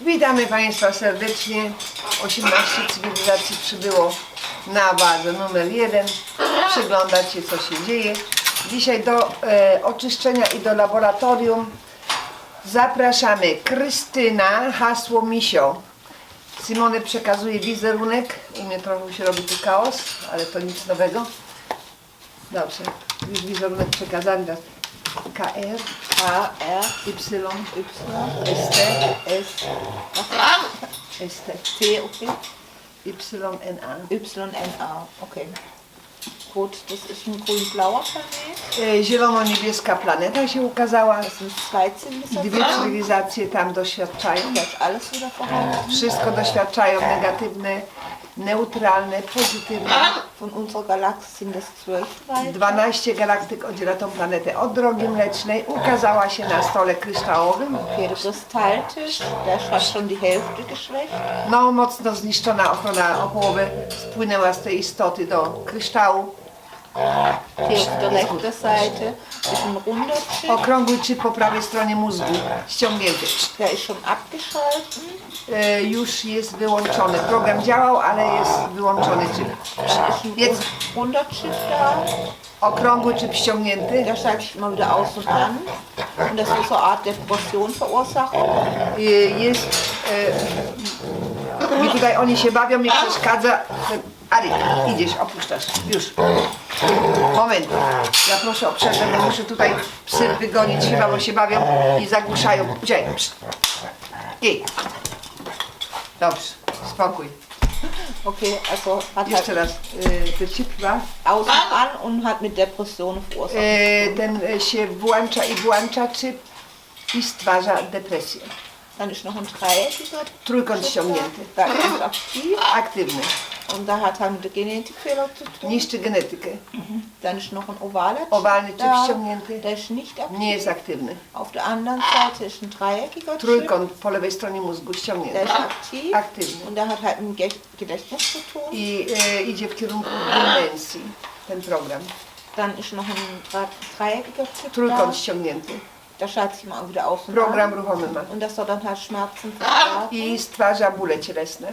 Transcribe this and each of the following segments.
Witamy Państwa serdecznie. 18 cywilizacji przybyło na bazę numer 1. Przyglądać się co się dzieje. Dzisiaj do e, oczyszczenia i do laboratorium zapraszamy Krystyna, hasło Misio. Simone przekazuje wizerunek. U mnie trochę się robi tu chaos, ale to nic nowego. Dobrze, już wizerunek przekazany. KR, H, R, Y, Y, S, T, S, S, T, T, okay. Y, N, A. Y, N, A, okay. Gut, das ist ein grün-blauer Planet. E, Zielono-niebieska planeta się ukazała. Das sind zwei Dwie Zivilisationen. cywilizacje tam doświadczają. Da ist alles wieder vorhanden. Wszystko doświadczają negatywne, neutralne, pozytywne. Von unserer Galaxie sind zwölf Reihen. 12 galaktyk oddziela tą planetę od drogi mlecznej. Ukazała się na stole kryształowym. Okay, der ist fast schon die Hälfte geschwächt. No, mocno zniszczona ochrona o połowę spłynęła z tej istoty do kryształu. Hier auf der rechten Seite ein. Okrągły chip po prawej stronie mózgu ściągnięty. Der ist schon abgeschalten. E, już jest wyłączony. Program działał, ale jest wyłączony chip. Jetzt runder Chip da. okrągły chip ściągnięty. Der schaltet sich immer wieder aus und an. Und das ist so eine Art Depression. Y, jest y, i tutaj oni się bawią, mi przeszkadza Arik, idziesz, opuszczasz, już. Moment, ja proszę o przerwę, bo muszę tutaj psy wygonić chyba, bo się bawią i zagłuszają, Uciekaj. Jej. dobrze, spokój, Okay, also hat jeszcze raz, y, aus und an und hat mit Depressionen verursacht. y, ten y, się włącza i włącza chip i stwarza depresję, Dann ist noch ein dreieckiger trójkąt Chip ściągnięty, da. Da ist aktiv. Aktywny, und da hat mit der Genetikfehler zu tun. niszczy genetykę, Dann ist noch ein ovaler Owalny chip da. ściągnięty. Der ist nicht aktiv. nie jest aktywny. Auf der anderen Seite ist ein dreieckiger Chip. Trójkąt po lewej stronie mózgu Der ściągnięty. ist aktiv. Aktywny. Und der hat halt mit Ge- Gedächtnis zu tun. I e, idzie w kierunku dimensji ten program. Dann ist noch ein dre- dreieckiger Chip Trójkąt ściągnięty. Da schaltet sich mal wieder aus und Program ruchomy ma. Und das soll dann halt Schmerzen. I stwarza bóle cielesne.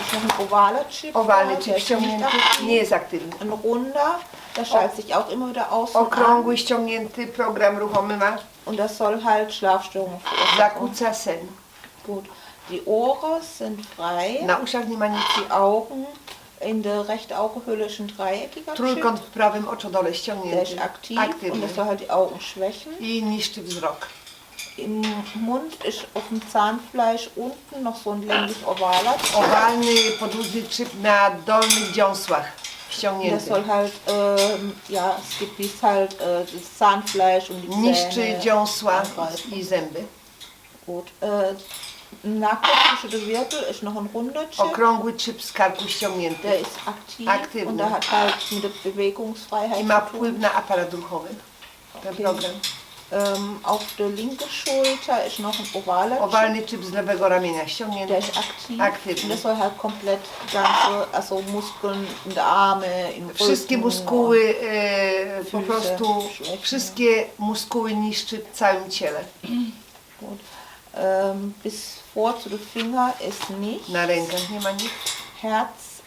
Ist noch ein ovaler Chip. Owalny da, der chip ist nicht ściągnięty. aktiv. Nie jest aktywny. Ein runder, der schaltet sich auch immer wieder aus und an. Okrągły ściągnięty program ruchomy ma. Und das soll halt Schlafstörungen verursachen. Zakłóca sen. Gut. Die Ohren sind frei. Na uszach nie ma nic. Die Augen in der rechten Augenhöhle ist ein dreieckiger Chip. Trójkąt w prawym oczodole Der ściągnięty. ist aktiv Aktywny. und das soll halt die Augen schwächen. I niszczy wzrok. Im Mund ist auf dem Zahnfleisch unten noch so ein länglich-ovaler Chip. Owalny podłużny chip na dolnych dziąsłach Das ściągnięty. soll halt, ähm, ja, es gibt dies halt äh, das Zahnfleisch und die Niszczy Zähne. dziąsła i zęby. Gut. Äh, Nacke zwischen den Wirbel ist noch ein runder Chip. Okrągły chip z karku ściągnięty. Der ist aktiv Aktywny. und der hat halt mit der Bewegungsfreiheit I ma zu tun. wpływ na aparat ruchowy. Ten Okay. program. Ähm, auf der linken Schulter ist noch ein ovaler. Owalny chip z lewego ramienia Der ściągnięty. ist aktiv. Aktywny. Und das soll halt komplett ganze, also Muskeln in der Arme, im Wszystkie Rücken muskuły e, po Füße, prostu, wszystkie muskuły niszczy w całym ciele. Gut. Ähm, bis vor zu den Finger ist nicht. Na rękach nie ma nic, Herz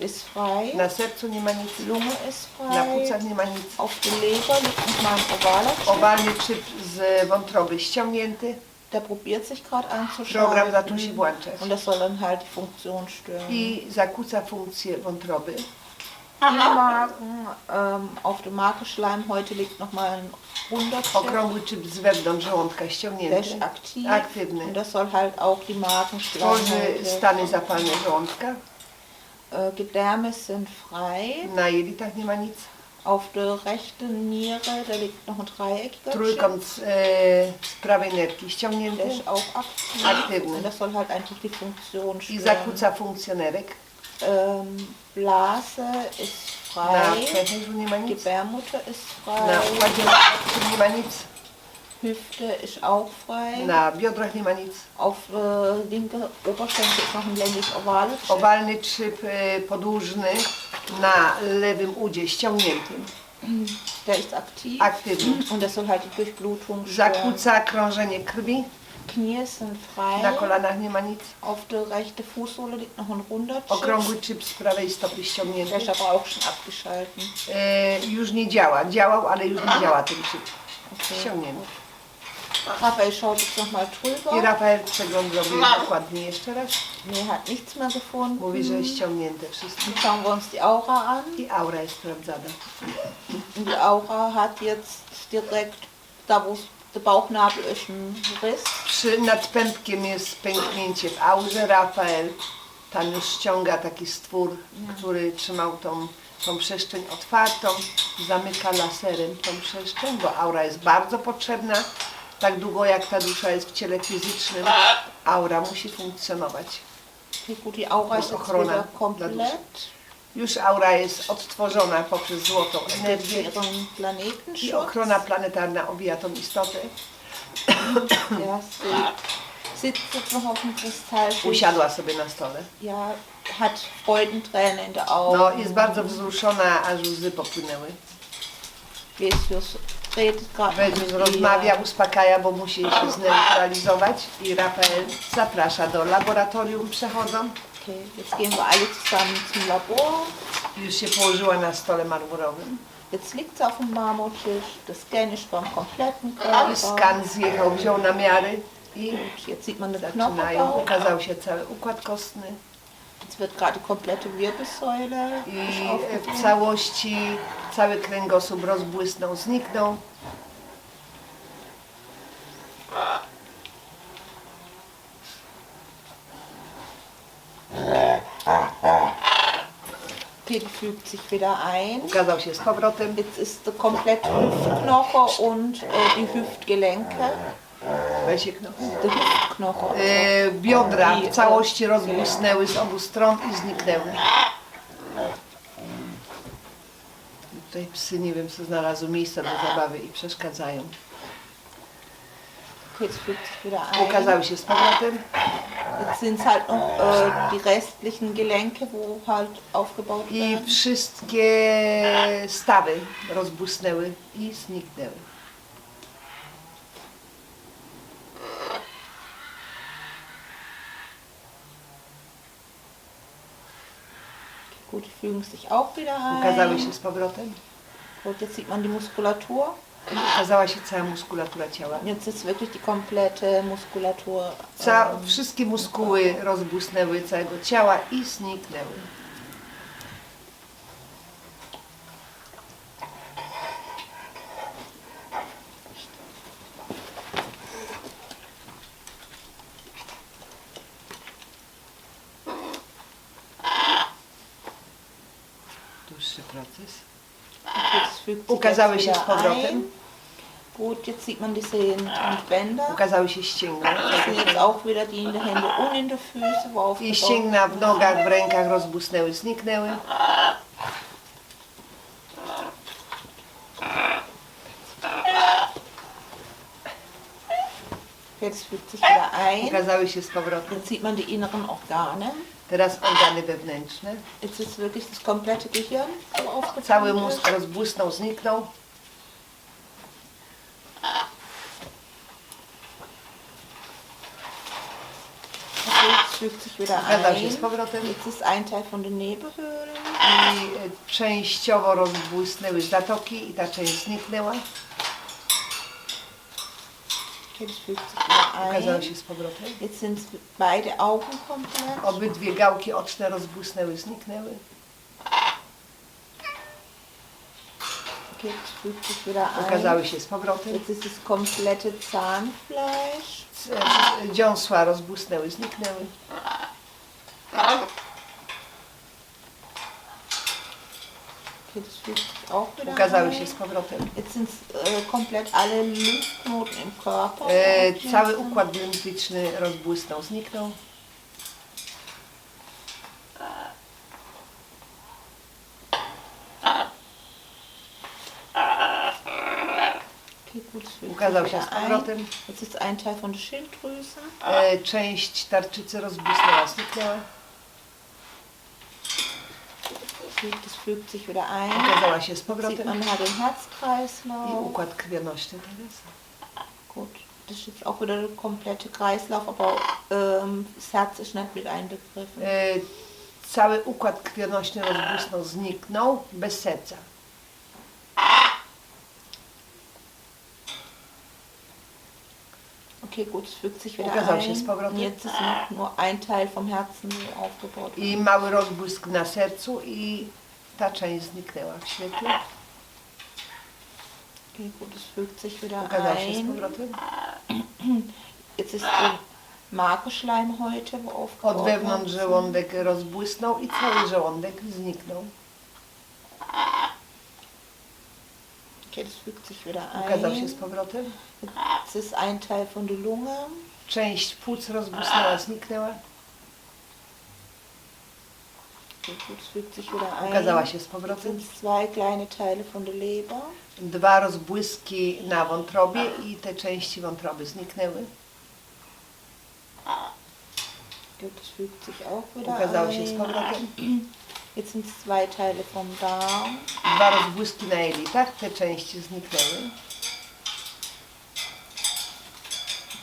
ist frei. na sercu nie ma nic, Lunge ist na frei. płucach nie ma nic. Auf der Leber liegt nochmal ein ovaler Chip. Owalny chip z wątroby ściągnięty. Der probiert sich gerade Program zaczął się włączać. Und das soll dann halt die Funktion stören. I zakłóca funkcję wątroby. Magen, ähm, auf der Magenschleimhäute liegt nochmal ein runder. Okrągły chip z wewnątrz żołądka ściągnięty. aktiv. Aktywny. Und das soll halt auch die Tworzy Magenschleimhäute. stany zapalne żołądka. Äh, Gedärme sind frei. Na jelitach nie ma nic. Auf der rechten Niere, da liegt noch ein Chip. Trójkąt z, e, z prawej nerki Der ściągnięty ist auch aktiv. Aktywny. Und das soll halt eigentlich die Funktion i stören. zakłóca funkcję nerek. Ähm, Blase ist Na frei. nie ma nic. Gebärmutter ist Na frei. układzie matki nie ma nic. Hüfte ist auch frei. Na biodrach nie ma nic. Auf äh, linke Oberschenkel ist noch ein länglich ovaler Chip. Owalny szyb e, podłużny na lewym udzie ściągniętym. Der ist aktiv. Aktywny. Und das soll halt die Durchblutung stören. Zakłóca krążenie krwi. Knie sind frei. Na kolanach nie ma nic. Auf der rechten Fußsohle liegt noch ein runder Chip. Okrągły czyp z prawej stopy Der ściągnięty. ist aber auch schon abgeschalten. E, już nie działa. Działał, ale już nie działa ten czyp. Ściągnięty. Raphael schaut jetzt nochmal I drüber. Rafael przegląd zrobił dokładnie jeszcze raz. Nee, hat nichts mehr gefunden. Mówi, że jest ściągnięte wszystko. Dann schauen wir uns die Aura an. I aura jest sprawdzana. Und die Aura hat jetzt direkt, da wo der Bauchnabel ist, ein Riss. Przy, nad pępkiem jest pęknięcie w aurze. Rafael tam już ściąga taki stwór, który trzymał tą, tą przestrzeń otwartą. Zamyka laserem tą przestrzeń, bo aura jest bardzo potrzebna. Tak długo jak ta dusza jest w ciele fizycznym, aura musi funkcjonować. Die Aura ist jetzt Ochrona wieder komplett. Już aura jest odtworzona poprzez złotą Durch energię ihren i Planetenschutz. ochrona planetarna obija tą istotę. Ja, sie sitzt jetzt noch auf dem Kristallfisch. Usiadła sobie na stole. Ja, hat Freudentränen in Augen. No, jest bardzo wzruszona, aż łzy popłynęły. Jesus redet ihr. rozmawia, uspokaja, bo musi się zneutralizować i Rafael zaprasza do laboratorium, przechodzą. Okay, jetzt gehen wir alle zusammen zum Labor. Już się położyła na stole marmurowym. Jetzt liegt sie auf dem Marmortisch. Der Scan ist beim kompletten Körper. skan zjechał, wziął namiary i Jetzt sieht man den zaczynają. Knochenbau. Ukazał się cały układ kostny Jetzt wird gerade die komplette Wirbelsäule i ist w całości cały kręgosłup rozbłysnął, zniknął. Pig fügt sich wieder ein. Ukazał się z powrotem. Jetzt ist der komplette Hüftknochen und äh, die Hüftgelenke. Weź E, biodra w całości rozbłysnęły z obu stron i zniknęły. Tutaj psy nie wiem co znalazły miejsca do zabawy i przeszkadzają. jetzt fügt sich wieder ein. Ukazały się z powrotem Jetzt sind es halt noch äh, die restlichen Gelenke, wo halt aufgebaut i werden. wszystkie stawy rozbłysnęły i zniknęły. Gut, die fügen sich auch wieder Ukazały się ein. z powrotem. Gut, jetzt sieht man die Muskulatur. Ukazała się cała muskulatura ciała. Jetzt ist wirklich die komplette Muskulatur. Ca ähm, wszystkie muskuły rozbłysnęły całego ciała i zniknęły. Jetzt fügt sich Ukazały się z wieder powrotem. ein. Gut, jetzt sieht man die Sehnen und Bänder. Ukazały się ścięgna. Das sind jetzt auch wieder die in der Hände und in der Füße, wo I aufgebaut ścięgna w nogach, w rękach rozbłysnęły, zniknęły. Jetzt fügt sich wieder ein. Ukazały się z powrotem. Jetzt sieht man die inneren Organe. Teraz organy wewnętrzne. Wirklich das komplette Gehirn. Cały mózg rozbłysnął, zniknął. Okay, jetzt fügt sich wieder Ukazał się z ein. powrotem. Jetzt ist ein Teil von den Nebenhöhlen. I e, częściowo rozbłysnęły zatoki i ta część zniknęła. Okay, das fügt sich wieder Ukazały się z powrotem. Jetzt sind beide Augen komplett. Obydwie gałki oczne rozbłysnęły, zniknęły. Ukazały się z powrotem. Jetzt ist das komplette Zahnfleisch. Dziąsła rozbłysnęły, zniknęły. Okay, das fügt sich auch wieder Ukazały się z powrotem. Körper. E, cały układ limfyczny rozbłysnął, zniknął. Ukazał się z powrotem. Jetzt ist ein Teil von der Schilddrüse. E, część tarczycy rozbłysnęła, zniknęła. Okay, das fügt sich wieder ein. Ukazała się z Sieht powrotem. man halt den I Herzkreislauf. układ krwionośny teraz. Gut. Das ist jetzt auch wieder der komplette Kreislauf, aber ähm, das Herz ist nicht mit einbegriffen. E, Cały układ krwionośny rozbłysnął, zniknął bez serca. Okay, gut, es fügt sich wieder Ukazał się z ein. powrotem. Jetzt ist noch nur ein Teil vom Herzen aufgebaut. I mały rozbłysk na sercu i ta część zniknęła w świetle. Okay, gut, es fügt sich wieder Ukazał się z ein. powrotem. Jetzt ist die Magenschleimhäute Od wewnątrz żołądek rozbłysnął i cały żołądek zniknął. Okay, das fügt sich wieder Ukazał się ein. z powrotem. Jetzt ist ein Teil von der Lunge. Część płuc rozbłysnęła, zniknęła. Okay, gut, es fügt sich wieder ein. Ukazała się z Jetzt powrotem. sind zwei kleine Teile von der Leber. Dwa rozbłyski na wątrobie i te części wątroby zniknęły. Gut, das fügt sich auch wieder Ukazały się z ein. powrotem. Jetzt sind es zwei Teile vom Darm. Dwa rozbłyski na jelitach, te części zniknęły.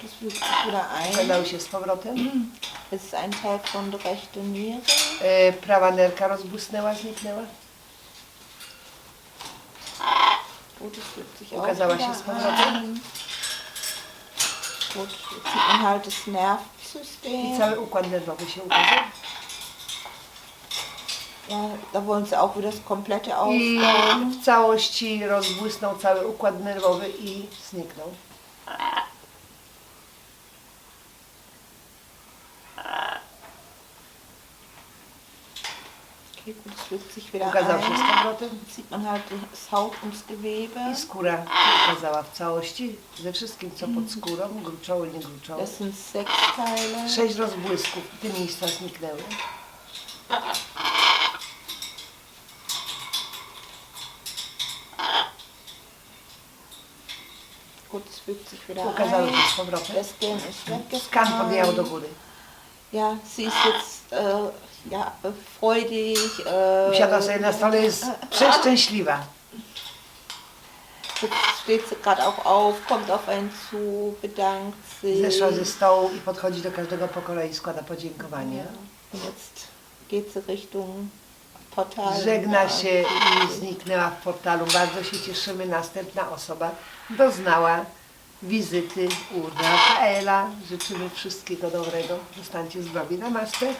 Das fügt sich wieder ein. Się z powrotem. Jetzt ist ein Teil von der rechten Niere. E, Prawa nerka rozbłysnęła, zniknęła. Gut, das fügt sich auch Ukazała się wieder z powrotem. ein. Gut, jetzt sieht man halt das I cały układ nerwowy się ukazał. Ja, da wollen sie auch wieder das komplette I aufbauen. w całości rozbłysnął cały układ nerwowy i zniknął. Okay, gut, es fügt sich wieder Ukazał się z ein. powrotem. Jetzt sieht man halt das Haut und das Gewebe. I skóra się ukazała w całości, ze wszystkim co pod skórą, gruczoły, nie gruczoły. Das sind sechs Teile. Sześć rozbłysków, te miejsca zniknęły. Ein. się z powrotem. Skan podjęło do góry. Ja, sie ist jetzt äh, ja, äh, freudig. Äh, Usiadła sobie na stole, jest przeszczęśliwa. Jetzt steht sie gerade auch auf, kommt auf einen zu, bedankt sich. Zeszła ze stołu i podchodzi do każdego po kolei, składa podziękowania. Und jetzt geht sie Richtung Portal. Żegna się i zniknęła w portalu. Bardzo się cieszymy. Następna osoba doznała wizyty u Rafaela. Życzymy wszystkiego dobrego. Zostańcie zdrowi. Namaste.